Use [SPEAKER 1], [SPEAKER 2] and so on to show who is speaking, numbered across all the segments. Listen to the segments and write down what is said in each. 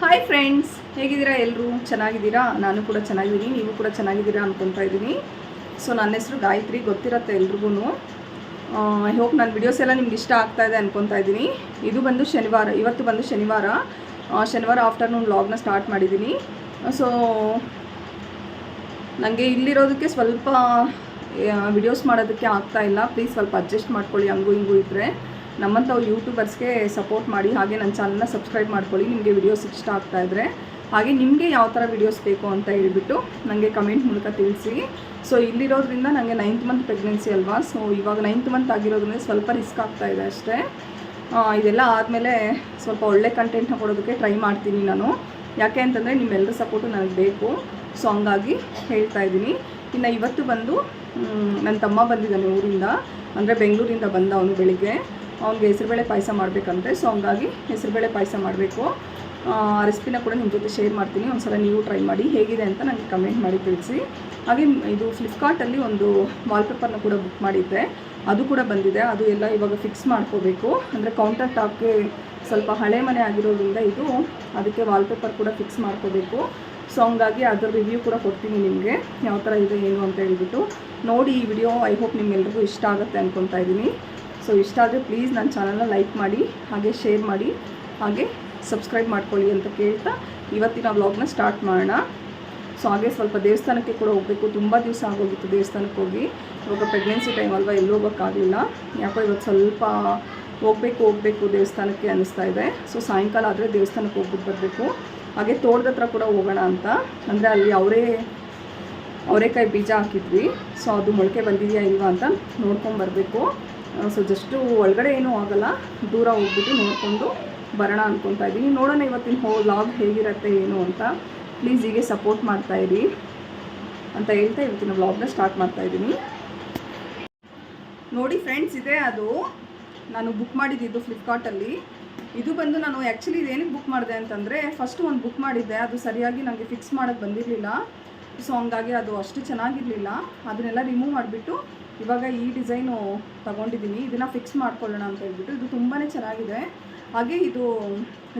[SPEAKER 1] Hi friends ಹೇಗಿದ್ದೀರಾ ಎಲ್ಲರೂ ಚೆನ್ನಾಗಿದ್ದೀರಾ? ನಾನು ಕೂಡ ಚೆನ್ನಾಗಿದ್ದೀನಿ, ನೀವು ಕೂಡ ಚೆನ್ನಾಗಿದ್ದೀರಾ ಅಂದ್ಕೊತಾ ಇದ್ದೀನಿ. ಸೊ ನನ್ನ ಹೆಸರು ಗಾಯತ್ರಿ, ಗೊತ್ತಿರತ್ತೆ ಎಲ್ರಿಗೂ ಐ ಹೋಪ್ ನನ್ನ ವಿಡಿಯೋಸ್ ಎಲ್ಲ ನಿಮ್ಗೆ ಇಷ್ಟ ಆಗ್ತಾ ಇದೆ ಅನ್ಕೊತಾ ಇದ್ದೀನಿ. ಇದು ಬಂದು ಶನಿವಾರ, ಇವತ್ತು ಬಂದು ಶನಿವಾರ. ಶನಿವಾರ ಆಫ್ಟರ್ನೂನ್ ವ್ಲಾಗ್ನ ಸ್ಟಾರ್ಟ್ ಮಾಡಿದ್ದೀನಿ. ಸೊ ನನಗೆ ಇಲ್ಲಿರೋದಕ್ಕೆ ಸ್ವಲ್ಪ ವಿಡಿಯೋಸ್ ಮಾಡೋದಕ್ಕೆ ಆಗ್ತಾ ಇಲ್ಲ. ಪ್ಲೀಸ್ ಸ್ವಲ್ಪ ಅಡ್ಜಸ್ಟ್ ಮಾಡ್ಕೊಳ್ಳಿ, ಹಂಗೂ ಹಿಂಗೂ ಇದ್ದರೆ ನಮ್ಮಂಥವು ಯೂಟ್ಯೂಬರ್ಸ್ಗೆ ಸಪೋರ್ಟ್ ಮಾಡಿ, ಹಾಗೆ ನನ್ನ ಚಾನಲ್ನ ಸಬ್ಸ್ಕ್ರೈಬ್ ಮಾಡ್ಕೊಳ್ಳಿ, ನಿಮಗೆ ವಿಡಿಯೋಸ್ ಇಷ್ಟ ಆಗ್ತಾ ಇದ್ದರೆ ಹಾಗೆ ನಿಮಗೆ ಯಾವ ಥರ ವಿಡಿಯೋಸ್ ಬೇಕು ಅಂತ ಹೇಳ್ಬಿಟ್ಟು ನನಗೆ ಕಮೆಂಟ್ ಮೂಲಕ ತಿಳಿಸಿ. ಸೊ ಇಲ್ಲಿರೋದ್ರಿಂದ ನನಗೆ ನೈನ್ತ್ ಮಂತ್ ಪ್ರೆಗ್ನೆನ್ಸಿ ಅಲ್ವಾ? ಸೊ ಇವಾಗ ನೈನ್ತ್ ಮಂತ್ ಆಗಿರೋದ್ರಿಂದ ಸ್ವಲ್ಪ ರಿಸ್ಕ್ ಆಗ್ತಾ ಇದೆ ಅಷ್ಟೇ. ಇದೆಲ್ಲ ಆದಮೇಲೆ ಸ್ವಲ್ಪ ಒಳ್ಳೆ ಕಂಟೆಂಟ್ನ ಕೊಡೋದಕ್ಕೆ ಟ್ರೈ ಮಾಡ್ತೀನಿ ನಾನು. ಯಾಕೆ ಅಂತಂದರೆ ನಿಮ್ಮೆಲ್ಲರ ಸಪೋರ್ಟು ನನಗೆ ಬೇಕು. ಸೊ ಹಂಗಾಗಿ ಹೇಳ್ತಾ ಇದ್ದೀನಿ. ಇನ್ನು ಇವತ್ತು ಬಂದು ನನ್ನ ತಮ್ಮ ಬಂದಿದ್ದಾನೆ ಊರಿಂದ. ಅಂದರೆ ಬೆಂಗಳೂರಿಂದ ಬಂದ ಅವನು ಬೆಳಿಗ್ಗೆ. ಅವ್ನಿಗೆ ಹೆಸರುಬೇಳೆ ಪಾಯಸ ಮಾಡಬೇಕಂತೆ ಸೊ ಹಂಗಾಗಿ ಹೆಸರುಬೇಳೆ ಪಾಯಸ ಮಾಡಬೇಕು. ರೆಸಿಪಿನ ಕೂಡ ನಿಮ್ಮ ಜೊತೆ ಶೇರ್ ಮಾಡ್ತೀನಿ, ಒಂದ್ಸಲ ನೀವು ಟ್ರೈ ಮಾಡಿ ಹೇಗಿದೆ ಅಂತ ನನಗೆ ಕಮೆಂಟ್ ಮಾಡಿ ತಿಳಿಸಿ. ಹಾಗೆ ಇದು ಫ್ಲಿಪ್ಕಾರ್ಟಲ್ಲಿ ಒಂದು ವಾಲ್ಪೇಪರ್ನ ಕೂಡ ಬುಕ್ ಮಾಡಿದ್ದೆ. ಅದು ಕೂಡ ಬಂದಿದೆ, ಅದು ಎಲ್ಲ ಇವಾಗ ಫಿಕ್ಸ್ ಮಾಡ್ಕೋಬೇಕು. ಅಂದರೆ ಕೌಂಟರ್ ಟಾಪ್ಗೆ ಸ್ವಲ್ಪ ಹಳೆ ಮನೆ ಆಗಿರೋದ್ರಿಂದ ಇದು ಅದಕ್ಕೆ ವಾಲ್ಪೇಪರ್ ಕೂಡ ಫಿಕ್ಸ್ ಮಾಡ್ಕೋಬೇಕು. ಸೊ ಹಂಗಾಗಿ ಅದರ ರಿವ್ಯೂ ಕೂಡ ಕೊಡ್ತೀನಿ ನಿಮಗೆ ಯಾವ ಥರ ಇದೆ, ಏನು ಅಂತ ಹೇಳ್ಬಿಟ್ಟು. ನೋಡಿ ಈ ವಿಡಿಯೋ ಐ ಹೋಪ್ ನಿಮ್ಗೆಲ್ರಿಗೂ ಇಷ್ಟ ಆಗುತ್ತೆ ಅಂದ್ಕೊತಾ ಇದ್ದೀನಿ. ಸೊ ಇಷ್ಟ ಆದರೆ ಪ್ಲೀಸ್ ನನ್ನ ಚಾನಲ್ನ ಲೈಕ್ ಮಾಡಿ, ಹಾಗೆ ಶೇರ್ ಮಾಡಿ, ಹಾಗೆ ಸಬ್ಸ್ಕ್ರೈಬ್ ಮಾಡ್ಕೊಳ್ಳಿ ಅಂತ ಕೇಳ್ತಾ ಇವತ್ತಿನ ವ್ಲಾಗ್ನ ಸ್ಟಾರ್ಟ್ ಮಾಡೋಣ. ಸೊ ಹಾಗೆ ಸ್ವಲ್ಪ ದೇವಸ್ಥಾನಕ್ಕೆ ಕೂಡ ಹೋಗಬೇಕು. ತುಂಬ ದಿವಸ ಆಗೋಗಿತ್ತು ದೇವಸ್ಥಾನಕ್ಕೆ ಹೋಗಿ. ಇವಾಗ ಪ್ರೆಗ್ನೆನ್ಸಿ ಟೈಮ್ ಅಲ್ವಾ, ಎಲ್ಲೂ ಹೋಗೋಕ್ಕಾಗಲಿಲ್ಲ. ಯಾಕೋ ಇವತ್ತು ಸ್ವಲ್ಪ ಹೋಗಬೇಕು ಹೋಗಬೇಕು ದೇವಸ್ಥಾನಕ್ಕೆ ಅನ್ನಿಸ್ತಾ ಇದೆ. ಸೊ ಸಾಯಂಕಾಲ ಆದರೆ ದೇವಸ್ಥಾನಕ್ಕೆ ಹೋಗ್ಬಿಟ್ಟು ಬರಬೇಕು. ಹಾಗೆ ತೋಟದ ಹತ್ರ ಕೂಡ ಹೋಗೋಣ ಅಂತ. ಅಂದರೆ ಅಲ್ಲಿ ಅವರೇ, ಅವರೇಕಾಯಿ ಬೀಜ ಹಾಕಿದ್ವಿ. ಸೊ ಅದು ಮೊಳಕೆ ಬಂದಿದೆಯಾ ಇಲ್ವಾ ಅಂತ ನೋಡ್ಕೊಂಬರ್ಬೇಕು ಸೊ ಜಸ್ಟು ಒಳಗಡೆ ಏನೂ ಆಗೋಲ್ಲ. ದೂರ ಹೋಗ್ಬಿಟ್ಟು ನೋಡಿಕೊಂಡು ಬರೋಣ ಅಂದ್ಕೊತಾ ಇದ್ದೀನಿ. ನೋಡೋಣ ಇವತ್ತಿನ ಹೋ ಲಾಗ್ ಹೇಗಿರುತ್ತೆ ಏನು ಅಂತ. ಪ್ಲೀಸ್ ಹೀಗೆ ಸಪೋರ್ಟ್ ಮಾಡ್ತಾ ಇರಿ ಅಂತ ಹೇಳ್ತಾ ಇವತ್ತಿನ ವ್ಲಾಗ್ನ ಸ್ಟಾರ್ಟ್ ಮಾಡ್ತಾ ಇದ್ದೀನಿ. ನೋಡಿ ಫ್ರೆಂಡ್ಸ್ ಇದೆ ಅದು. ನಾನು ಬುಕ್ ಮಾಡಿದ್ದಿದ್ದು ಫ್ಲಿಪ್ಕಾರ್ಟಲ್ಲಿ ಇದು ಬಂದು ನಾನು ಆ್ಯಕ್ಚುಲಿ ಇದೇನಕ್ಕೆ ಬುಕ್ ಮಾಡಿದೆ ಅಂತಂದರೆ ಫಸ್ಟ್ ಒಂದು ಬುಕ್ ಮಾಡಿದ್ದೆ. ಅದು ಸರಿಯಾಗಿ ನನಗೆ ಫಿಕ್ಸ್ ಮಾಡೋಕ್ಕೆ ಬಂದಿರಲಿಲ್ಲ. ಸೊ ಹಂಗಾಗಿ ಅದು ಅಷ್ಟು ಚೆನ್ನಾಗಿರಲಿಲ್ಲ. ಅದನ್ನೆಲ್ಲ ರಿಮೂವ್ ಮಾಡಿಬಿಟ್ಟು ಇವಾಗ ಈ ಡಿಸೈನು ತಗೊಂಡಿದ್ದೀನಿ. ಇದನ್ನು ಫಿಕ್ಸ್ ಮಾಡ್ಕೊಳ್ಳೋಣ ಅಂತ ಹೇಳ್ಬಿಟ್ಟು. ಇದು ತುಂಬಾ ಚೆನ್ನಾಗಿದೆ. ಹಾಗೆ ಇದು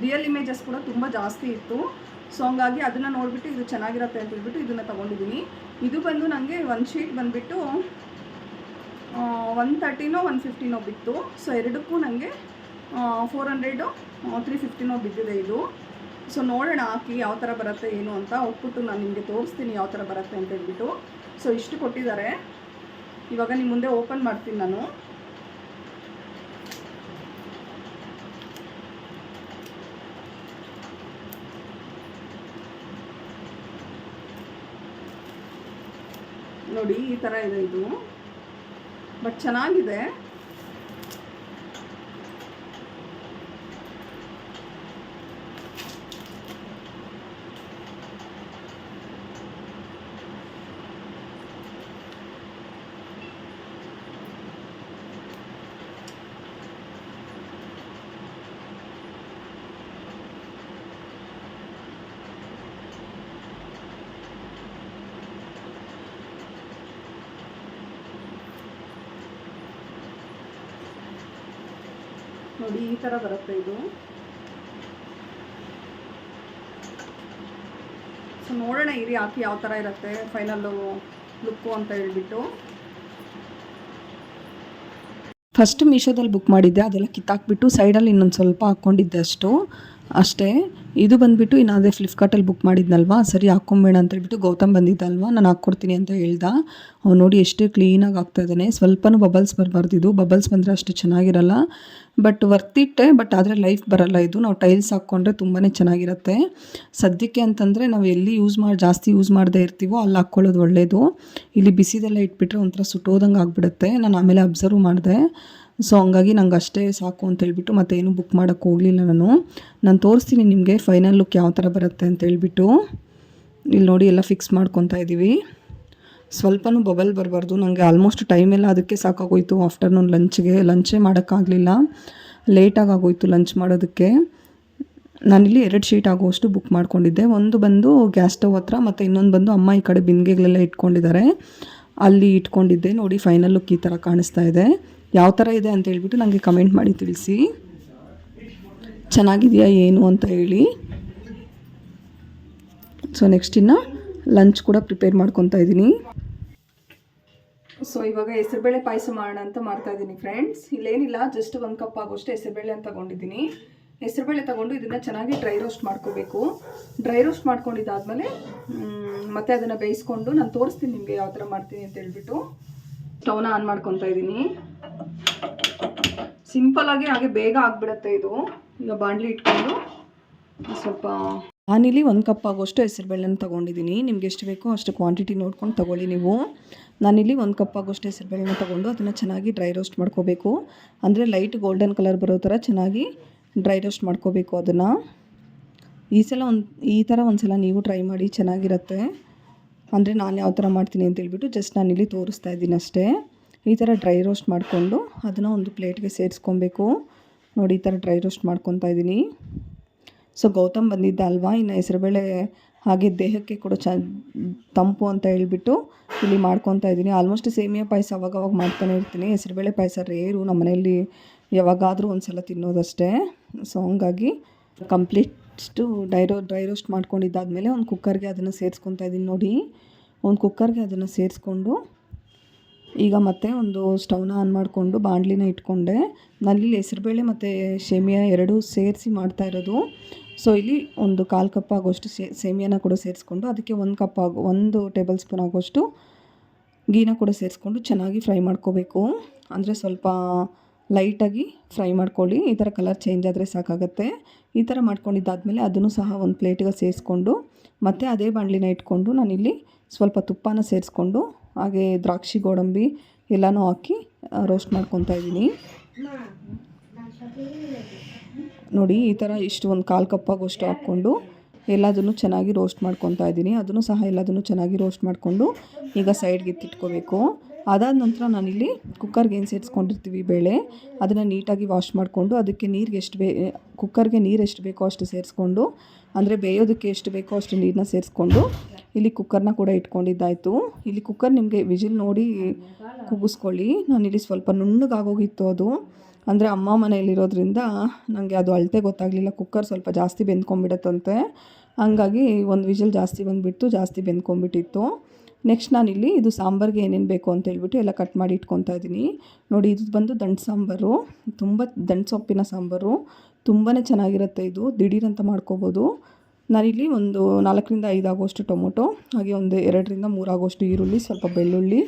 [SPEAKER 1] ರಿಯಲ್ ಇಮೇಜಸ್ ಕೂಡ ತುಂಬ ಜಾಸ್ತಿ ಇತ್ತು. ಸೊ ಹಂಗಾಗಿ ಅದನ್ನು ನೋಡಿಬಿಟ್ಟು ಇದು ಚೆನ್ನಾಗಿರುತ್ತೆ ಅಂತ ಹೇಳ್ಬಿಟ್ಟು ಇದನ್ನು ತೊಗೊಂಡಿದ್ದೀನಿ. ಇದು ಬಂದು ನನಗೆ ಒಂದು ಶೀಟ್ ಬಂದುಬಿಟ್ಟು ಒನ್ ತರ್ಟಿನೋ ಒನ್ ಫಿಫ್ಟಿನೋ ಬಿತ್ತು. ಸೊ ಎರಡಕ್ಕೂ ನನಗೆ ಫೋರ್ ಹಂಡ್ರೆಡು ತ್ರೀ ಫಿಫ್ಟಿನೋ ಬಿದ್ದಿದೆ ಇದು. ಸೊ ನೋಡೋಣ ಹಾಕಿ ಯಾವ ಥರ ಬರುತ್ತೆ, ಏನು ಅಂತ. ಹೋಗ್ಬಿಟ್ಟು ನಾನು ನಿಮಗೆ ತೋರಿಸ್ತೀನಿ ಯಾವ ಥರ ಬರುತ್ತೆ ಅಂತ ಹೇಳ್ಬಿಟ್ಟು. ಸೊ ಇಷ್ಟು ಕೊಟ್ಟಿದ್ದಾರೆ. ಇವಾಗ ನಿಮ್ಮ ಮುಂದೆ ಓಪನ್ ಮಾಡ್ತೀನಿ ನಾನು. ನೋಡಿ ಈ ಥರ ಇದೆ ಇದು. ಬಟ್ ಚೆನ್ನಾಗಿದೆ. ನೋಡಿ, ಈ ಥರ ಬರುತ್ತೆ ಇದು. ಸೊ ನೋಡೋಣ ಇರಿ ಹಾಕಿ ಯಾವ ಥರ ಇರುತ್ತೆ ಫೈನಲ್ಲು ಲುಕ್ಕು ಅಂತ ಹೇಳ್ಬಿಟ್ಟು. ಫಸ್ಟ್ ಮೀಶೋದಲ್ಲಿ ಬುಕ್ ಮಾಡಿದ್ದೆ, ಅದೆಲ್ಲ ಕಿತ್ತಾಕ್ಬಿಟ್ಟು ಸೈಡಲ್ಲಿ ಇನ್ನೊಂದು ಸ್ವಲ್ಪ ಹಾಕ್ಕೊಂಡಿದ್ದೆ ಅಷ್ಟು. ಅಷ್ಟೇ, ಇದು ಬಂದುಬಿಟ್ಟು ಇನ್ನು ಅದೇ ಫ್ಲಿಪ್ಕಾರ್ಟಲ್ಲಿ ಬುಕ್ ಮಾಡಿದ್ನಲ್ವಾ? ಸರಿ, ಹಾಕ್ಕೊಂಬೇಡ ಅಂತ ಹೇಳ್ಬಿಟ್ಟು ಗೌತಮ್ ಬಂದಿದ್ದಲ್ವಾ? ನಾನು ಹಾಕ್ಕೊಡ್ತೀನಿ ಅಂತ ಹೇಳ್ದ. ಅವ್ನು ನೋಡಿ ಎಷ್ಟು ಕ್ಲೀನಾಗಿ ಆಗ್ತಾ ಇದ್ದಾನೆ. ಸ್ವಲ್ಪನೂ ಬಬಲ್ಸ್ ಬರಬಾರ್ದು ಇದು. ಬಬಲ್ಸ್ ಬಂದರೆ ಅಷ್ಟು ಚೆನ್ನಾಗಿರಲ್ಲ. ಬಟ್ ವರ್ತಿಟ್ಟೆ ಬಟ್ ಆದರೆ ಲೈಫ್ ಬರಲ್ಲ ಇದು. ನಾವು ಟೈಲ್ಸ್ ಹಾಕ್ಕೊಂಡ್ರೆ ತುಂಬಾ ಚೆನ್ನಾಗಿರುತ್ತೆ. ಸದ್ಯಕ್ಕೆ ಅಂತಂದರೆ ನಾವು ಎಲ್ಲಿ ಯೂಸ್ ಮಾಡಿ, ಜಾಸ್ತಿ ಯೂಸ್ ಮಾಡದೇ ಇರ್ತೀವೋ ಅಲ್ಲಿ ಹಾಕ್ಕೊಳ್ಳೋದು ಒಳ್ಳೆಯದು ಇಲ್ಲಿ ಬಿಸಿದೆಲ್ಲ ಇಟ್ಬಿಟ್ರೆ ಒಂಥರ ಸುಟ್ಟೋದಂಗೆ ಆಗಿಬಿಡುತ್ತೆ. ನಾನು ಆಮೇಲೆ ಅಬ್ಸರ್ವ್ ಮಾಡಿದೆ. ಸೊ ಹಂಗಾಗಿ ನಂಗೆ ಅಷ್ಟೇ ಸಾಕು ಅಂತ ಹೇಳ್ಬಿಟ್ಟು ಮತ್ತೆ ಏನು ಬುಕ್ ಮಾಡೋಕ್ಕೆ ಹೋಗಲಿಲ್ಲ ನಾನು. ನಾನು ತೋರಿಸ್ತೀನಿ ನಿಮಗೆ ಫೈನಲ್ ಲುಕ್ ಯಾವ ಥರ ಬರುತ್ತೆ ಅಂತ ಹೇಳ್ಬಿಟ್ಟು. ಇಲ್ಲಿ ನೋಡಿ ಎಲ್ಲ ಫಿಕ್ಸ್ ಮಾಡ್ಕೊತಾ ಇದ್ದೀವಿ ಸ್ವಲ್ಪನೂ ಬಬಲ್ ಬರಬಾರ್ದು. ನನಗೆ ಆಲ್ಮೋಸ್ಟ್ ಟೈಮ್ ಎಲ್ಲ ಅದಕ್ಕೆ ಸಾಕಾಗೋಯ್ತು. ಆಫ್ಟರ್ನೂನ್ ಲಂಚ್ಗೆ ಲಂಚೇ ಮಾಡೋಕ್ಕಾಗಲಿಲ್ಲ ಲೇಟಾಗಿ ಆಗೋಯ್ತು ಲಂಚ್ ಮಾಡೋದಕ್ಕೆ. ನಾನಿಲ್ಲಿ ಎರಡು ಶೀಟ್ ಆಗುವಷ್ಟು ಬುಕ್ ಮಾಡ್ಕೊಂಡಿದ್ದೆ. ಒಂದು ಬಂದು ಗ್ಯಾಸ್ ಸ್ಟವ್ ಹತ್ರ ಮತ್ತು ಇನ್ನೊಂದು ಬಂದು ಅಮ್ಮ ಈ ಕಡೆ ಬಿಂದಿಗೆಗಳೆಲ್ಲ ಇಟ್ಕೊಂಡಿದ್ದಾರೆ. ಅಲ್ಲಿ ಇಟ್ಕೊಂಡಿದ್ದೆ. ನೋಡಿ ಫೈನಲ್ ಲುಕ್ ಈ ಥರ ಕಾಣಿಸ್ತಾ ಇದೆ. ಯಾವ ಥರ ಇದೆ ಅಂತ ಹೇಳ್ಬಿಟ್ಟು ನನಗೆ ಕಮೆಂಟ್ ಮಾಡಿ ತಿಳಿಸಿ. ಚೆನ್ನಾಗಿದೆಯಾ ಏನು ಅಂತ ಹೇಳಿ. ಸೊ ನೆಕ್ಸ್ಟ್ ಇನ್ನು ಲಂಚ್ ಕೂಡ ಪ್ರಿಪೇರ್ ಮಾಡ್ಕೊತಾ ಇದ್ದೀನಿ. ಸೊ ಇವಾಗ ಹೆಸರುಬೇಳೆ ಪಾಯಸ ಮಾಡೋಣ ಅಂತ ಮಾಡ್ತಾ ಇದ್ದೀನಿ ಫ್ರೆಂಡ್ಸ್ ಇಲ್ಲೇನಿಲ್ಲ ಜಸ್ಟ್ ಒಂದು ಕಪ್ ಆಗೋಷ್ಟು ಹೆಸರುಬೇಳೆ ಅಂತ ತಗೊಂಡಿದ್ದೀನಿ. ಹೆಸರುಬೇಳೆ ತಗೊಂಡು ಇದನ್ನು ಚೆನ್ನಾಗಿ ಡ್ರೈ ರೋಸ್ಟ್ ಮಾಡ್ಕೋಬೇಕು. ಡ್ರೈ ರೋಸ್ಟ್ ಮಾಡ್ಕೊಂಡಿದ್ದಾದಮೇಲೆ ಮತ್ತೆ ಅದನ್ನು ಬೇಯಿಸ್ಕೊಂಡು ನಾನು ತೋರಿಸ್ತೀನಿ ನಿಮಗೆ ಯಾವ ಥರ ಮಾಡ್ತೀನಿ ಅಂತ ಹೇಳ್ಬಿಟ್ಟು. ಸ್ಟವ್ನ ಆನ್ ಮಾಡ್ಕೊತಾ ಇದ್ದೀನಿ. ಸಿಂಪಲ್ಲಾಗಿ ಹಾಗೆ ಬೇಗ ಆಗಿಬಿಡುತ್ತೆ ಇದು. ಈಗ ಬಾಣಲಿ ಇಟ್ಕೊಂಡು ಸ್ವಲ್ಪ ನಾನಿಲ್ಲಿ ಒಂದು ಕಪ್ ಆಗೋಷ್ಟು ಹೆಸರುಬೇಳೆನ ತೊಗೊಂಡಿದ್ದೀನಿ ನಿಮ್ಗೆ ಎಷ್ಟು ಬೇಕೋ ಅಷ್ಟು ಕ್ವಾಂಟಿಟಿ ನೋಡ್ಕೊಂಡು ತೊಗೊಳ್ಳಿ ನೀವು. ನಾನಿಲ್ಲಿ ಒಂದು ಕಪ್ ಆಗೋಷ್ಟು ಹೆಸರುಬೇಳೆನ ತೊಗೊಂಡು ಅದನ್ನು ಚೆನ್ನಾಗಿ ಡ್ರೈ ರೋಸ್ಟ್ ಮಾಡ್ಕೋಬೇಕು. ಅಂದರೆ ಲೈಟ್ ಗೋಲ್ಡನ್ ಕಲರ್ ಬರೋ ಥರ ಚೆನ್ನಾಗಿ ಡ್ರೈ ರೋಸ್ಟ್ ಮಾಡ್ಕೋಬೇಕು ಅದನ್ನು. ಈ ಸಲ ಒಂದು, ಈ ಥರ ಒಂದು ಸಲ ನೀವು ಟ್ರೈ ಮಾಡಿ ಚೆನ್ನಾಗಿರುತ್ತೆ. ಅಂದರೆ ನಾನು ಯಾವ ಥರ ಮಾಡ್ತೀನಿ ಅಂತೇಳ್ಬಿಟ್ಟು ಜಸ್ಟ್ ನಾನಿಲ್ಲಿ ತೋರಿಸ್ತಾ ಇದ್ದೀನಿ ಅಷ್ಟೇ. ಈ ಥರ ಡ್ರೈ ರೋಸ್ಟ್ ಮಾಡಿಕೊಂಡು ಅದನ್ನು ಒಂದು ಪ್ಲೇಟ್ಗೆ ಸೇರಿಸ್ಕೊಬೇಕು. ನೋಡಿ, ಈ ಥರ ಡ್ರೈ ರೋಸ್ಟ್ ಮಾಡ್ಕೊತಾ ಇದ್ದೀನಿ. ಸೊ, ಗೌತಮ್ ಬಂದಿದ್ದ ಅಲ್ವಾ? ಇನ್ನು ಹೆಸರುಬೇಳೆ ಹಾಗೆ ದೇಹಕ್ಕೆ ಕೂಡ ಚ, ತಂಪು ಅಂತ ಹೇಳ್ಬಿಟ್ಟು ಇಲ್ಲಿ ಮಾಡ್ಕೊತಾ ಇದ್ದೀನಿ. ಆಲ್ಮೋಸ್ಟ್ ಸೇಮಿಯಾ ಪಾಯಸ ಅವಾಗವಾಗ ಮಾಡ್ತಾನೆ ಇರ್ತೀನಿ. ಹೆಸರುಬೇಳೆ ಪಾಯಸ ರೇರು. ನಮ್ಮ ಮನೆಯಲ್ಲಿ ಯಾವಾಗಾದರೂ ಒಂದು ಸಲ ತಿನ್ನೋದಷ್ಟೇ. ಸೊ, ಹಂಗಾಗಿ ಕಂಪ್ಲೀಟ್ಸ್ಟು ಡೈರೋ ಡ್ರೈ ರೋಸ್ಟ್ ಮಾಡ್ಕೊಂಡಿದ್ದಾದಮೇಲೆ ಒಂದು ಕುಕ್ಕರ್ಗೆ ಅದನ್ನು ಸೇರಿಸ್ಕೊತಾ ಇದ್ದೀನಿ ನೋಡಿ. ಒಂದು ಕುಕ್ಕರ್ಗೆ ಅದನ್ನು ಸೇರಿಸ್ಕೊಂಡು ಈಗ ಮತ್ತೆ ಒಂದು ಸ್ಟವ್ನ ಆನ್ ಮಾಡಿಕೊಂಡು ಬಾಣಲಿನ ಇಟ್ಕೊಂಡೆ. ನಾನಿಲ್ಲಿ ಹೆಸರುಬೇಳೆ ಮತ್ತು ಶೇಮಿಯಾ ಎರಡೂ ಸೇರಿಸಿ ಮಾಡ್ತಾ ಇರೋದು. ಸೊ ಇಲ್ಲಿ ಒಂದು ಕಾಲು ಕಪ್ ಆಗೋಷ್ಟು ಸೇಮಿಯಾನ ಕೂಡ ಸೇರಿಸ್ಕೊಂಡು ಅದಕ್ಕೆ ಒಂದು ಕಪ್ ಆಗೋ, ಒಂದು ಟೇಬಲ್ ಸ್ಪೂನ್ ಆಗೋಷ್ಟು ಗೀನ ಕೂಡ ಸೇರಿಸ್ಕೊಂಡು ಚೆನ್ನಾಗಿ ಫ್ರೈ ಮಾಡ್ಕೋಬೇಕು. ಅಂದರೆ ಸ್ವಲ್ಪ ಲೈಟಾಗಿ ಫ್ರೈ ಮಾಡ್ಕೊಳ್ಳಿ. ಈ ಥರ ಕಲರ್ ಚೇಂಜ್ ಆದರೆ ಸಾಕಾಗುತ್ತೆ. ಈ ಥರ ಮಾಡ್ಕೊಂಡಿದ್ದಾದಮೇಲೆ ಅದನ್ನು ಸಹ ಒಂದು ಪ್ಲೇಟಿಗೆ ಸೇರಿಸ್ಕೊಂಡು ಮತ್ತು ಅದೇ ಬಾಣಲಿನ ಇಟ್ಕೊಂಡು ನಾನಿಲ್ಲಿ ಸ್ವಲ್ಪ ತುಪ್ಪನ ಸೇರಿಸ್ಕೊಂಡು ಹಾಗೆ ದ್ರಾಕ್ಷಿ ಗೋಡಂಬಿ ಎಲ್ಲನೂ ಹಾಕಿ ರೋಸ್ಟ್ ಮಾಡ್ಕೊತಾ ಇದ್ದೀನಿ. ನೋಡಿ, ಈ ಥರ ಇಷ್ಟು ಒಂದು ಕಾಲು ಕಪ್ಪಾಗೋಷ್ಟು ಹಾಕ್ಕೊಂಡು ಎಲ್ಲದನ್ನು ಚೆನ್ನಾಗಿ ರೋಸ್ಟ್ ಮಾಡ್ಕೊತಾ ಇದ್ದೀನಿ. ಅದನ್ನು ಸಹ ಎಲ್ಲದನ್ನು ಚೆನ್ನಾಗಿ ರೋಸ್ಟ್ ಮಾಡಿಕೊಂಡು ಈಗ ಸೈಡ್ಗೆ ಎತ್ತಿಟ್ಕೋಬೇಕು. ಅದಾದ ನಂತರ ನಾನಿಲ್ಲಿ ಕುಕ್ಕರ್ಗೆ ಏನು ಸೇರಿಸ್ಕೊಂಡಿರ್ತೀವಿ ಬೇಳೆ, ಅದನ್ನು ನೀಟಾಗಿ ವಾಶ್ ಮಾಡಿಕೊಂಡು ಅದಕ್ಕೆ ನೀರಿಗೆ ಎಷ್ಟು ಬೇ, ಕುಕ್ಕರ್ಗೆ ನೀರು ಎಷ್ಟು ಬೇಕೋ ಅಷ್ಟು ಸೇರಿಸ್ಕೊಂಡು, ಅಂದರೆ ಬೇಯೋದಕ್ಕೆ ಎಷ್ಟು ಬೇಕೋ ಅಷ್ಟು ನೀರನ್ನ ಸೇರಿಸ್ಕೊಂಡು ಇಲ್ಲಿ ಕುಕ್ಕರ್ನ ಕೂಡ ಇಟ್ಕೊಂಡಿದ್ದಾಯಿತು. ಇಲ್ಲಿ ಕುಕ್ಕರ್ ನಿಮಗೆ ವಿಜಿಲ್ ನೋಡಿ ಕೂಗಿಸ್ಕೊಳ್ಳಿ ನಾನಿಲ್ಲಿ ಸ್ವಲ್ಪ ನುಣ್ಣಗಾಗೋಗಿತ್ತು ಅದು. ಅಂದರೆ ಅಮ್ಮ ಮನೆಯಲ್ಲಿರೋದ್ರಿಂದ ನನಗೆ ಅದು ಅಳತೆ ಗೊತ್ತಾಗಲಿಲ್ಲ. ಕುಕ್ಕರ್ ಸ್ವಲ್ಪ ಜಾಸ್ತಿ ಬೆಂದ್ಕೊಂಡ್ಬಿಡತ್ತಂತೆ. ಹಂಗಾಗಿ ಒಂದು ವಿಜಿಲ್ ಜಾಸ್ತಿ ಬಂದುಬಿಟ್ಟು ಜಾಸ್ತಿ ಬೆಂದ್ಕೊಂಬಿಟ್ಟಿತ್ತು ನೆಕ್ಸ್ಟ್ ನಾನಿಲ್ಲಿ ಇದು ಸಾಂಬಾರ್ಗೆ ಏನೇನು ಬೇಕು ಅಂತ ಹೇಳ್ಬಿಟ್ಟು ಎಲ್ಲ ಕಟ್ ಮಾಡಿ ಇಟ್ಕೊತಾ ಇದ್ದೀನಿ. ನೋಡಿ, ಇದು ಬಂದು ದಂಟು ಸಾಂಬಾರು. ತುಂಬ ದಂಟು ಸೊಪ್ಪಿನ ಸಾಂಬಾರು. ತುಂಬಾ ಚೆನ್ನಾಗಿರುತ್ತೆ ಇದು. ದಿಢೀರಂತ ಮಾಡ್ಕೋಬೋದು. ನಾನಿಲ್ಲಿ ಒಂದು ನಾಲ್ಕರಿಂದ ಐದು ಆಗೋಷ್ಟು ಟೊಮೊಟೊ, ಹಾಗೆ ಒಂದು ಎರಡರಿಂದ ಮೂರು ಆಗೋಷ್ಟು ಈರುಳ್ಳಿ, ಸ್ವಲ್ಪ ಬೆಳ್ಳುಳ್ಳಿ,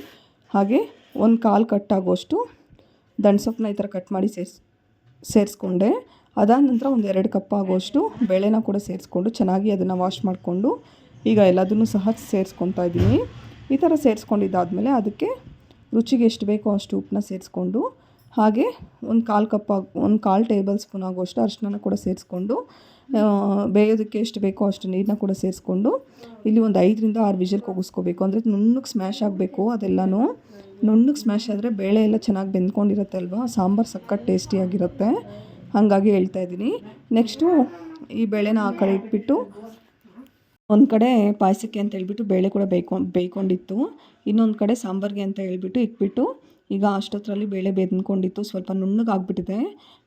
[SPEAKER 1] ಹಾಗೆ ಒಂದು ಕಾಲು ಕಟ್ಟಾಗೋಷ್ಟು ದಂಡ್ಸೊಪ್ಪನ್ನ ಈ ಥರ ಕಟ್ ಮಾಡಿ ಸೇರಿಸ್, ಸೇರಿಸ್ಕೊಂಡೆ. ಅದಾದ ನಂತರ ಒಂದು ಎರಡು ಕಪ್ ಆಗೋಷ್ಟು ಬೇಳೆನ ಕೂಡ ಸೇರಿಸ್ಕೊಂಡು ಚೆನ್ನಾಗಿ ಅದನ್ನು ವಾಶ್ ಮಾಡಿಕೊಂಡು ಈಗ ಎಲ್ಲದನ್ನು ಸಹ ಸೇರಿಸ್ಕೊತಾ ಇದ್ದೀನಿ. ಈ ಥರ ಸೇರಿಸ್ಕೊಂಡಿದ್ದಾದಮೇಲೆ ಅದಕ್ಕೆ ರುಚಿಗೆ ಎಷ್ಟು ಬೇಕೋ ಅಷ್ಟು ಉಪ್ಪನ್ನ ಸೇರಿಸ್ಕೊಂಡು ಹಾಗೆ ಒಂದು ಕಾಲು ಕಪ್ ಒಂದು ಕಾಲು ಟೇಬಲ್ ಸ್ಪೂನ್ ಆಗೋಷ್ಟು ಅರಿಶಿನ ಕೂಡ ಸೇರಿಸ್ಕೊಂಡು ಬೇಯೋದಕ್ಕೆ ಎಷ್ಟು ಬೇಕೋ ಅಷ್ಟು ನೀರನ್ನ ಕೂಡ ಸೇರಿಸ್ಕೊಂಡು ಇಲ್ಲಿ ಒಂದು ಐದರಿಂದ ಆರು ವಿಜಲ್ ಕೂಗಿಸ್ಕೋಬೇಕು. ಅಂದರೆ ನುಣ್ಣಗೆ ಸ್ಮ್ಯಾಶ್ ಆಗಬೇಕು ಅದೆಲ್ಲನೂ. ನುಣ್ಣಗೆ ಸ್ಮ್ಯಾಶ್ ಆದರೆ ಬೇಳೆ ಎಲ್ಲ ಚೆನ್ನಾಗಿ ಬೆಂದ್ಕೊಂಡಿರುತ್ತೆ ಅಲ್ವಾ ಸಾಂಬಾರು ಸಕ್ಕತ್ತು ಟೇಸ್ಟಿಯಾಗಿರುತ್ತೆ ಹಾಗಾಗಿ ಹೇಳ್ತಾ ಇದ್ದೀನಿ. ನೆಕ್ಸ್ಟು ಈ ಬೇಳೆನ ಆ ಕಡೆ ಇಟ್ಬಿಟ್ಟು ಒಂದು ಕಡೆ ಪಾಯಸಕ್ಕೆ ಅಂತ ಹೇಳ್ಬಿಟ್ಟು ಬೇಳೆ ಕೂಡ ಬೇಯ್ಕೊಂಡು ಬೇಯ್ಕೊಂಡಿತ್ತು. ಇನ್ನೊಂದು ಕಡೆ ಸಾಂಬಾರಿಗೆ ಅಂತ ಹೇಳ್ಬಿಟ್ಟು ಇಟ್ಬಿಟ್ಟು ಈಗ ಅಷ್ಟೊತ್ತರಲ್ಲಿ ಬೇಳೆ ಬೆಂದ್ಕೊಂಡಿತ್ತು ಸ್ವಲ್ಪ ನುಣ್ಣಗಾಗ್ಬಿಟ್ಟಿದೆ.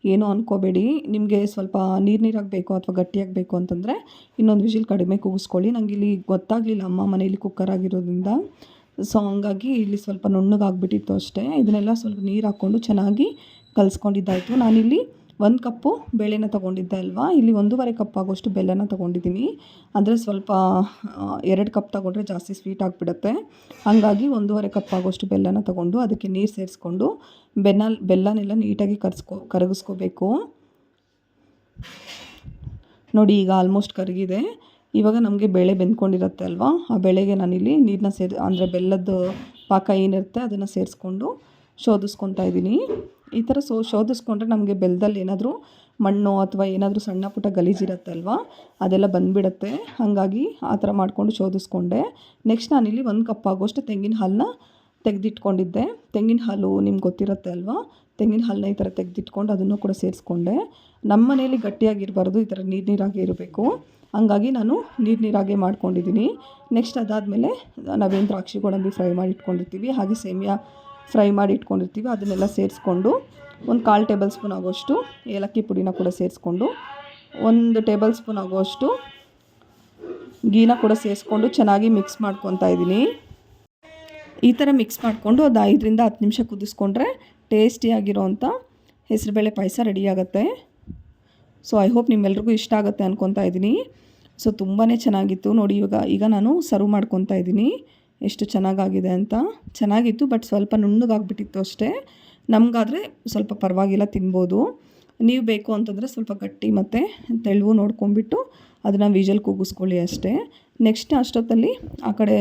[SPEAKER 1] ಏನೂ ಅನ್ಕೋಬೇಡಿ. ನಿಮಗೆ ಸ್ವಲ್ಪ ನೀರು ನೀರಾಗಿ ಬೇಕು ಅಥವಾ ಗಟ್ಟಿಯಾಗಬೇಕು ಅಂತಂದರೆ ಇನ್ನೊಂದು ವಿಷಲ್ ಕಡಿಮೆ ಕೂಗಿಸ್ಕೊಳ್ಳಿ. ನನಗೆ ಇಲ್ಲಿ ಗೊತ್ತಾಗಲಿಲ್ಲ ಅಮ್ಮ ಮನೇಲಿ ಕುಕ್ಕರ್ ಆಗಿರೋದ್ರಿಂದ. ಸೊ ಹಂಗಾಗಿ ಇಲ್ಲಿ ಸ್ವಲ್ಪ ನುಣ್ಣಗಾಗ್ಬಿಟ್ಟಿತ್ತು ಅಷ್ಟೇ. ಇದನ್ನೆಲ್ಲ ಸ್ವಲ್ಪ ನೀರು ಹಾಕ್ಕೊಂಡು ಚೆನ್ನಾಗಿ ಕಲಿಸ್ಕೊಂಡಿದ್ದಾಯಿತು. ನಾನಿಲ್ಲಿ ಒಂದು ಕಪ್ಪು ಬೇಳೆನ ತೊಗೊಂಡಿದ್ದೆ ಅಲ್ವಾ? ಇಲ್ಲಿ ಒಂದೂವರೆ ಕಪ್ ಆಗೋಷ್ಟು ಬೆಲ್ಲನ ತೊಗೊಂಡಿದ್ದೀನಿ. ಅಂದರೆ ಸ್ವಲ್ಪ ಎರಡು ಕಪ್ ತೊಗೊಂಡ್ರೆ ಜಾಸ್ತಿ ಸ್ವೀಟ್ ಆಗಿಬಿಡುತ್ತೆ. ಹಾಗಾಗಿ ಒಂದೂವರೆ ಕಪ್ ಆಗೋಷ್ಟು ಬೆಲ್ಲನ ತೊಗೊಂಡು ಅದಕ್ಕೆ ನೀರು ಸೇರಿಸ್ಕೊಂಡು ಬೆನ್ನ, ಬೆಲ್ಲನೆಲ್ಲ ನೀಟಾಗಿ ಕರ್ಸ್ಕೊ, ಕರಗಿಸ್ಕೋಬೇಕು. ನೋಡಿ, ಈಗ ಆಲ್ಮೋಸ್ಟ್ ಕರಗಿದೆ. ಇವಾಗ ನಮಗೆ ಬೆಳೆ ಬೆಂದ್ಕೊಂಡಿರುತ್ತೆ ಅಲ್ವಾ? ಆ ಬೆಳೆಗೆ ನಾನಿಲ್ಲಿ ನೀರನ್ನ ಸೇರಿ ಅಂದರೆ ಬೆಲ್ಲದ ಪಾಕ ಏನಿರುತ್ತೆ ಅದನ್ನು ಸೇರಿಸ್ಕೊಂಡು ಶೋಧಿಸ್ಕೊತಾ ಇದ್ದೀನಿ. ಈ ಥರ ಸೋ ಶೋಧಿಸ್ಕೊಂಡ್ರೆ ನಮಗೆ ಬೆಲ್ಲದಲ್ಲಿ ಏನಾದರೂ ಮಣ್ಣು ಅಥವಾ ಏನಾದರೂ ಸಣ್ಣ ಪುಟ್ಟ ಅಲ್ವಾ ಅದೆಲ್ಲ ಬಂದುಬಿಡತ್ತೆ. ಹಾಗಾಗಿ ಆ ಥರ ಮಾಡಿಕೊಂಡು ಶೋಧಿಸ್ಕೊಂಡೆ. ನೆಕ್ಸ್ಟ್ ನಾನಿಲ್ಲಿ ಒಂದು ಕಪ್ ಆಗೋಷ್ಟು ತೆಂಗಿನ ಹಾಲನ್ನ ತೆಗೆದಿಟ್ಕೊಂಡಿದ್ದೆ. ತೆಂಗಿನ ಹಾಲು ನಿಮ್ಗೆ ಗೊತ್ತಿರುತ್ತೆ ಅಲ್ವಾ? ತೆಂಗಿನ ಹಾಲನ್ನ ಈ ಥರ ತೆಗೆದಿಟ್ಕೊಂಡು ಅದನ್ನು ಕೂಡ ಸೇರಿಸ್ಕೊಂಡೆ. ನಮ್ಮ ಮನೇಲಿ ಗಟ್ಟಿಯಾಗಿರಬಾರ್ದು, ಈ ಥರ ನೀರು ನೀರಾಗೆ ಇರಬೇಕು. ಹಂಗಾಗಿ ನಾನು ನೀರು ನೀರಾಗೆ ಮಾಡ್ಕೊಂಡಿದ್ದೀನಿ. ನೆಕ್ಸ್ಟ್ ಅದಾದಮೇಲೆ ನಾವೇನು ದ್ರಾಕ್ಷಿ ಗೋಡಂಬಿ ಫ್ರೈ ಮಾಡಿ ಇಟ್ಕೊಂಡಿರ್ತೀವಿ ಹಾಗೆ ಸೇಮಿಯಾ ಫ್ರೈ ಮಾಡಿ ಇಟ್ಕೊಂಡಿರ್ತೀವಿ, ಅದನ್ನೆಲ್ಲ ಸೇರಿಸ್ಕೊಂಡು ಒಂದು ಕಾಲು ಟೇಬಲ್ ಸ್ಪೂನ್ ಆಗೋಷ್ಟು ಏಲಕ್ಕಿ ಪುಡಿನ ಕೂಡ ಸೇರಿಸ್ಕೊಂಡು ಒಂದು ಟೇಬಲ್ ಸ್ಪೂನ್ ಆಗೋಷ್ಟು ಗೀನ ಕೂಡ ಸೇರಿಸ್ಕೊಂಡು ಚೆನ್ನಾಗಿ ಮಿಕ್ಸ್ ಮಾಡ್ಕೊತಾ ಇದ್ದೀನಿ. ಈ ಥರ ಮಿಕ್ಸ್ ಮಾಡಿಕೊಂಡು ಅದು ಐದರಿಂದ ಹತ್ತು ನಿಮಿಷ ಕುದಿಸ್ಕೊಂಡ್ರೆ ಟೇಸ್ಟಿಯಾಗಿರೋವಂಥ ಹೆಸರುಬೇಳೆ ಪಾಯಸ ರೆಡಿಯಾಗತ್ತೆ ಸೊ ಐ ಹೋಪ್ ನಿಮ್ಮೆಲ್ರಿಗೂ ಇಷ್ಟ ಆಗುತ್ತೆ ಅನ್ಕೊತಾ ಇದ್ದೀನಿ. ಸೊ ತುಂಬಾ ಚೆನ್ನಾಗಿತ್ತು. ನೋಡಿ, ಇವಾಗ ಈಗ ನಾನು ಸರ್ವ್ ಮಾಡ್ಕೊತಾ ಇದ್ದೀನಿ. ಎಷ್ಟು ಚೆನ್ನಾಗಾಗಿದೆ ಅಂತ. ಚೆನ್ನಾಗಿತ್ತು, ಬಟ್ ಸ್ವಲ್ಪ ನುಣ್ಣಗಾಗ್ಬಿಟ್ಟಿತ್ತು ಅಷ್ಟೇ. ನಮಗಾದರೆ ಸ್ವಲ್ಪ ಪರವಾಗಿಲ್ಲ, ತಿನ್ಬೋದು. ನೀವು ಬೇಕು ಅಂತಂದರೆ ಸ್ವಲ್ಪ ಗಟ್ಟಿ ಮತ್ತು ತೆಳುವು ನೋಡ್ಕೊಂಬಿಟ್ಟು ಅದನ್ನು ವಿಜಲ್ ಕೂಗಿಸ್ಕೊಳ್ಳಿ ಅಷ್ಟೇ. ನೆಕ್ಸ್ಟ್ ಅಷ್ಟೊತ್ತಲ್ಲಿ ಆ ಕಡೆ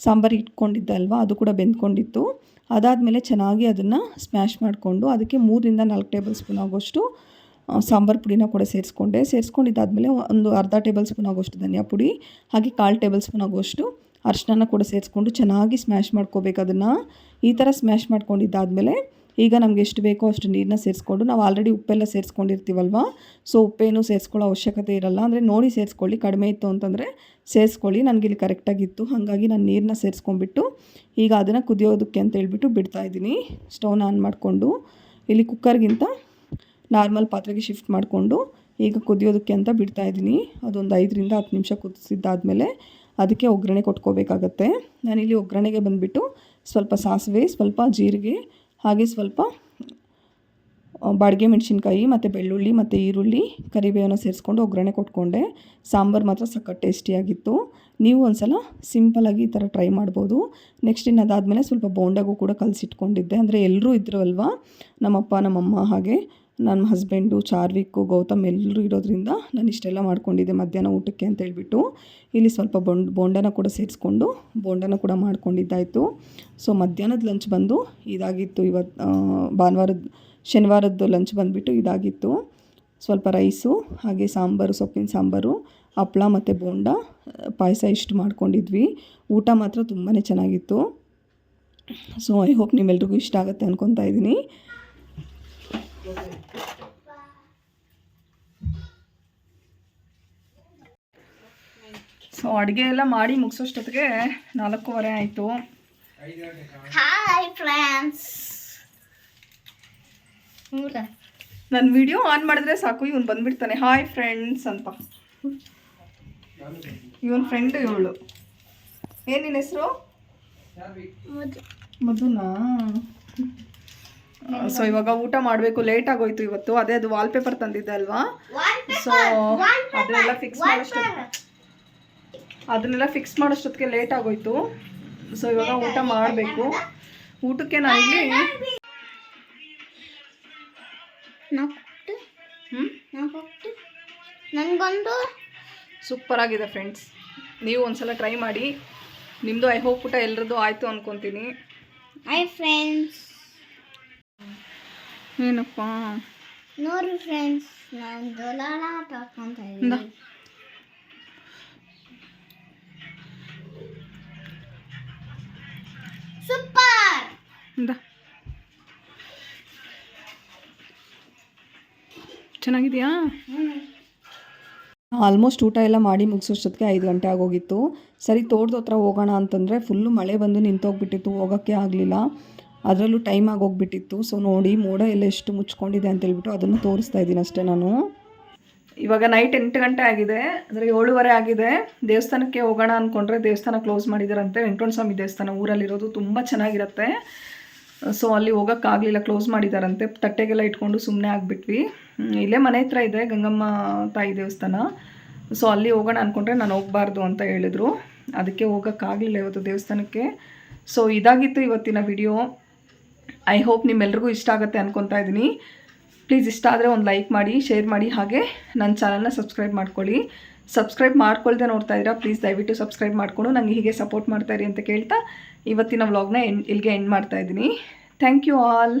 [SPEAKER 1] ಸಾಂಬಾರು ಇಟ್ಕೊಂಡಿದ್ದೆ ಅಲ್ವಾ, ಅದು ಕೂಡ ಬೆಂದ್ಕೊಂಡಿತ್ತು. ಅದಾದಮೇಲೆ ಚೆನ್ನಾಗಿ ಅದನ್ನು ಸ್ಮ್ಯಾಶ್ ಮಾಡಿಕೊಂಡು ಅದಕ್ಕೆ ಮೂರರಿಂದ ನಾಲ್ಕು ಟೇಬಲ್ ಸ್ಪೂನ್ ಆಗೋಷ್ಟು ಸಾಂಬಾರು ಪುಡಿನ ಕೂಡ ಸೇರಿಸ್ಕೊಂಡೆ. ಸೇರಿಸ್ಕೊಂಡಿದ್ದಾದಮೇಲೆ ಒಂದು ಅರ್ಧ ಟೇಬಲ್ ಸ್ಪೂನ್ ಆಗೋಷ್ಟು ಧನಿಯಾ ಪುಡಿ, ಹಾಗೆ ಕಾಲು ಟೇಬಲ್ ಸ್ಪೂನ್ ಆಗೋಷ್ಟು ಅರಿಶಿನ ಕೂಡ ಸೇರಿಸ್ಕೊಂಡು ಚೆನ್ನಾಗಿ ಸ್ಮ್ಯಾಶ್ ಮಾಡ್ಕೋಬೇಕು ಅದನ್ನು. ಈ ಥರ ಸ್ಮ್ಯಾಶ್ ಮಾಡ್ಕೊಂಡಿದ್ದಾದಮೇಲೆ ಈಗ ನಮ್ಗೆ ಎಷ್ಟು ಬೇಕೋ ಅಷ್ಟು ನೀರನ್ನ ಸೇರಿಸ್ಕೊಂಡು ನಾವು ಆಲ್ರೆಡಿ ಉಪ್ಪೆಲ್ಲ ಸೇರಿಸ್ಕೊಂಡಿರ್ತೀವಲ್ವ? ಸೊ ಉಪ್ಪೇನು ಸೇರಿಸ್ಕೊಳ್ಳೋ ಅವಶ್ಯಕತೆ ಇರಲ್ಲ. ಅಂದರೆ ನೋಡಿ ಸೇರಿಸ್ಕೊಳ್ಳಿ, ಕಡಿಮೆ ಇತ್ತು ಅಂತಂದರೆ ಸೇರಿಸ್ಕೊಳ್ಳಿ. ನನಗೆ ಇಲ್ಲಿ ಕರೆಕ್ಟಾಗಿತ್ತು ಹಾಗಾಗಿ ನಾನು ನೀರನ್ನ ಸೇರಿಸ್ಕೊಂಡ್ಬಿಟ್ಟು ಈಗ ಅದನ್ನು ಕುದಿಯೋದಕ್ಕೆ ಅಂತ ಹೇಳ್ಬಿಟ್ಟು ಬಿಡ್ತಾಯಿದ್ದೀನಿ ಸ್ಟವ್ನ ಆನ್ ಮಾಡಿಕೊಂಡು. ಇಲ್ಲಿ ಕುಕ್ಕರ್ಗಿಂತ ನಾರ್ಮಲ್ ಪಾತ್ರೆಗೆ ಶಿಫ್ಟ್ ಮಾಡಿಕೊಂಡು ಈಗ ಕುದಿಯೋದಕ್ಕೆ ಅಂತ ಬಿಡ್ತಾ ಇದ್ದೀನಿ. ಅದೊಂದು ಐದರಿಂದ ಹತ್ತು ನಿಮಿಷ ಕುದಿಸಿದ್ದಾದಮೇಲೆ ಅದಕ್ಕೆ ಒಗ್ಗರಣೆ ಕೊಟ್ಕೋಬೇಕಾಗತ್ತೆ. ನಾನಿಲ್ಲಿ ಒಗ್ಗರಣೆಗೆ ಬಂದುಬಿಟ್ಟು ಸ್ವಲ್ಪ ಸಾಸಿವೆ, ಸ್ವಲ್ಪ ಜೀರಿಗೆ, ಹಾಗೆ ಸ್ವಲ್ಪ ಬಾಡಿಗೆ ಮೆಣಸಿನ್ಕಾಯಿ ಮತ್ತು ಬೆಳ್ಳುಳ್ಳಿ ಮತ್ತು ಈರುಳ್ಳಿ, ಕರಿಬೇವನ್ನು ಸೇರಿಸ್ಕೊಂಡು ಒಗ್ಗರಣೆ ಕೊಟ್ಕೊಂಡೆ. ಸಾಂಬಾರು ಮಾತ್ರ ಸಖತ್ ಟೇಸ್ಟಿಯಾಗಿತ್ತು ನೀವು ಒಂದು ಸಲ ಸಿಂಪಲಾಗಿ ಈ ಥರ ಟ್ರೈ ಮಾಡ್ಬೋದು. ನೆಕ್ಸ್ಟ್ ಇನ್ನು ಅದಾದಮೇಲೆ ಸ್ವಲ್ಪ ಬೋಂಡಾಗೂ ಕೂಡ ಕಲಸಿಟ್ಕೊಂಡಿದ್ದೆ. ಅಂದರೆ ಎಲ್ಲರೂ ಇದ್ರು ಅಲ್ವಾ ನಮ್ಮಪ್ಪ, ನಮ್ಮಮ್ಮ ಹಾಗೆ. ನನ್ನ ಹಸ್ಬೆಂಡು, ಚಾರ್ವಿಕ್ಕು, ಗೌತಮ್ ಎಲ್ಲರೂ ಇರೋದ್ರಿಂದ ನಾನು ಇಷ್ಟೆಲ್ಲ ಮಾಡ್ಕೊಂಡಿದ್ದೆ ಮಧ್ಯಾಹ್ನ ಊಟಕ್ಕೆ ಅಂತ ಹೇಳ್ಬಿಟ್ಟು. ಇಲ್ಲಿ ಸ್ವಲ್ಪ ಬೊಂಡ್, ಬೋಂಡನ ಕೂಡ ಸೇರಿಸ್ಕೊಂಡು ಬೋಂಡನ ಕೂಡ ಮಾಡ್ಕೊಂಡಿದ್ದಾಯಿತು. ಸೊ ಮಧ್ಯಾಹ್ನದ ಲಂಚ್ ಬಂದು ಇದಾಗಿತ್ತು. ಇವತ್ತು ಭಾನುವಾರದ, ಶನಿವಾರದ್ದು ಲಂಚ್ ಬಂದುಬಿಟ್ಟು ಇದಾಗಿತ್ತು. ಸ್ವಲ್ಪ ರೈಸು, ಹಾಗೆ ಸಾಂಬಾರು, ಸೊಪ್ಪಿನ ಸಾಂಬಾರು, ಹಪ್ಳ ಮತ್ತು ಬೋಂಡ, ಪಾಯಸ ಇಷ್ಟು ಮಾಡ್ಕೊಂಡಿದ್ವಿ. ಊಟ ಮಾತ್ರ ತುಂಬಾ ಚೆನ್ನಾಗಿತ್ತು. ಸೊ ಐ ಹೋಪ್ ನಿಮ್ಮೆಲ್ರಿಗೂ ಇಷ್ಟ ಆಗುತ್ತೆ ಅನ್ಕೊತಾ ಇದ್ದೀನಿ. ಸೊ ಅಡುಗೆ ಎಲ್ಲ ಮಾಡಿ ಮುಗಿಸೋಷ್ಟೊತ್ತಿಗೆ ನಾಲ್ಕೂವರೆ ಆಯಿತು.
[SPEAKER 2] ಹಾಯ್ ಫ್ರೆಂಡ್ಸ್
[SPEAKER 1] ನನ್ನ ವಿಡಿಯೋ ಆನ್ ಮಾಡಿದ್ರೆ ಸಾಕು ಇವನು ಬಂದ್ಬಿಡ್ತಾನೆ. ಹಾಯ್ ಫ್ರೆಂಡ್ಸ್ ಅಂತ. ಇವನ್ ಫ್ರೆಂಡ್ ಇವಳು. ಏನಿನ ಹೆಸರು? ಮಧುನಾ? ಸೊ ಇವಾಗ ಊಟ ಮಾಡಬೇಕು ಲೇಟ್ ಆಗೋಯ್ತು ಇವತ್ತು. ಅದೇ ಅದು ವಾಲ್ಪೇಪರ್ ತಂದಿದ್ದೆ ಅಲ್ವಾ? ಸೊ ಅದನ್ನೆಲ್ಲ ಫಿಕ್ಸ್ ಮಾಡೋಷ್ಟು ಅದನ್ನೆಲ್ಲ ಫಿಕ್ಸ್ ಮಾಡೋಷ್ಟೊತ್ತಿಗೆ ಲೇಟ್ ಆಗೋಯ್ತು. ಸೊ ಇವಾಗ ಊಟ ಮಾಡಬೇಕು. ಊಟಕ್ಕೆ ನಾನಿಲ್ಲಿ
[SPEAKER 2] ನನಗೊಂದು
[SPEAKER 1] ಸೂಪರ್ ಆಗಿದೆ ಫ್ರೆಂಡ್ಸ್ ನೀವು ಒಂದ್ಸಲ ಟ್ರೈ ಮಾಡಿ. ನಿಮ್ಮದು ಐ ಹೋಪ್ ಊಟ ಎಲ್ಲರದ್ದು ಆಯಿತು ಅನ್ಕೊತೀನಿ.
[SPEAKER 2] ಐ ಫ್ರೆಂಡ್ಸ್
[SPEAKER 1] ಏನಪ್ಪ?
[SPEAKER 2] ನೋಡಿ ಫ್ರೆಂಡ್ಸ್ ನಾನು ದೊಲಾಳ ಆಟ ಆಡ್ಕೊಂತ ಇದ್ದೀನಿ ಸೂಪರ್
[SPEAKER 1] ಇಂದ. ಚೆನ್ನಾಗಿದೆಯಾ? ಆಲ್ಮೋಸ್ಟ್ ಊಟ ಎಲ್ಲ ಮಾಡಿ ಮುಗಿಸೋಷ್ಟೊತ್ತಿಗೆ ಐದು ಗಂಟೆ ಆಗೋಗಿತ್ತು. ಸರಿ ತೋಟದ ಹತ್ರ ಹೋಗೋಣ ಅಂತಂದರೆ ಫುಲ್ಲು ಮಳೆ ಬಂದು ನಿಂತೋಗ್ಬಿಟ್ಟಿತ್ತು ಹೋಗೋಕ್ಕೆ ಆಗಲಿಲ್ಲ. ಅದರಲ್ಲೂ ಟೈಮ್ ಆಗೋಗ್ಬಿಟ್ಟಿತ್ತು. ಸೊ ನೋಡಿ, ಮೋಡ ಎಲ್ಲ ಎಷ್ಟು ಮುಚ್ಕೊಂಡಿದೆ ಅಂತ ಹೇಳ್ಬಿಟ್ಟು ಅದನ್ನು ತೋರಿಸ್ತಾ ಇದ್ದೀನಿ ಅಷ್ಟೇ ನಾನು. ಇವಾಗ ನೈಟ್ ಎಂಟು ಗಂಟೆ ಆಗಿದೆ. ಅಂದರೆ ಏಳುವರೆ ಆಗಿದೆ. ದೇವಸ್ಥಾನಕ್ಕೆ ಹೋಗೋಣ ಅಂದ್ಕೊಂಡ್ರೆ ದೇವಸ್ಥಾನ ಕ್ಲೋಸ್ ಮಾಡಿದಾರಂತೆ ವೆಂಕಟ ಸ್ವಾಮಿ ದೇವಸ್ಥಾನ ಊರಲ್ಲಿರೋದು ತುಂಬ ಚೆನ್ನಾಗಿರುತ್ತೆ. ಸೊ ಅಲ್ಲಿ ಹೋಗೋಕ್ಕಾಗಲಿಲ್ಲ ಕ್ಲೋಸ್ ಮಾಡಿದಾರಂತೆ. ತಟ್ಟೆಗೆಲ್ಲ ಇಟ್ಕೊಂಡು ಸುಮ್ಮನೆ ಆಗಿಬಿಟ್ವಿ. ಇಲ್ಲೇ ಮನೆ ಹತ್ರ ಇದೆ, ಗಂಗಮ್ಮ ತಾಯಿ ದೇವಸ್ಥಾನ. ಸೊ ಅಲ್ಲಿ ಹೋಗೋಣ ಅಂದ್ಕೊಂಡ್ರೆ ನಾನು ಹೋಗಬಾರ್ದು ಅಂತ ಹೇಳಿದ್ರು. ಅದಕ್ಕೆ ಹೋಗೋಕ್ಕಾಗಲಿಲ್ಲ ಇವತ್ತು ದೇವಸ್ಥಾನಕ್ಕೆ. ಸೊ ಇದಾಗಿತ್ತು ಇವತ್ತಿನ ವಿಡಿಯೋ ಐ ಹೋಪ್ ನಿಮ್ಮೆಲ್ರಿಗೂ ಇಷ್ಟ ಆಗುತ್ತೆ ಅನ್ಕೊತಾ ಇದ್ದೀನಿ. ಪ್ಲೀಸ್ ಇಷ್ಟ ಆದರೆ ಒಂದು ಲೈಕ್ ಮಾಡಿ ಶೇರ್ ಮಾಡಿ ಹಾಗೆ ನನ್ನ ಚಾನಲ್ನ ಸಬ್ಸ್ಕ್ರೈಬ್ ಮಾಡ್ಕೊಳ್ಳಿ. ಸಬ್ಸ್ಕ್ರೈಬ್ ಮಾಡ್ಕೊಳ್ದೆ ನೋಡ್ತಾ ಇದ್ದೀರಾ ಪ್ಲೀಸ್ ದಯವಿಟ್ಟು ಸಬ್ಸ್ಕ್ರೈಬ್ ಮಾಡ್ಕೊಂಡು ನನಗೆ ಹೀಗೆ ಸಪೋರ್ಟ್ ಮಾಡ್ತಾ ಇರಿ ಅಂತ ಕೇಳ್ತಾ ಇವತ್ತಿನ ವ್ಲಾಗ್ನ ಎಂಡ್ ಇಲ್ಲಿಗೆ ಎಂಡ್ ಮಾಡ್ತಾ ಇದ್ದೀನಿ. Thank you all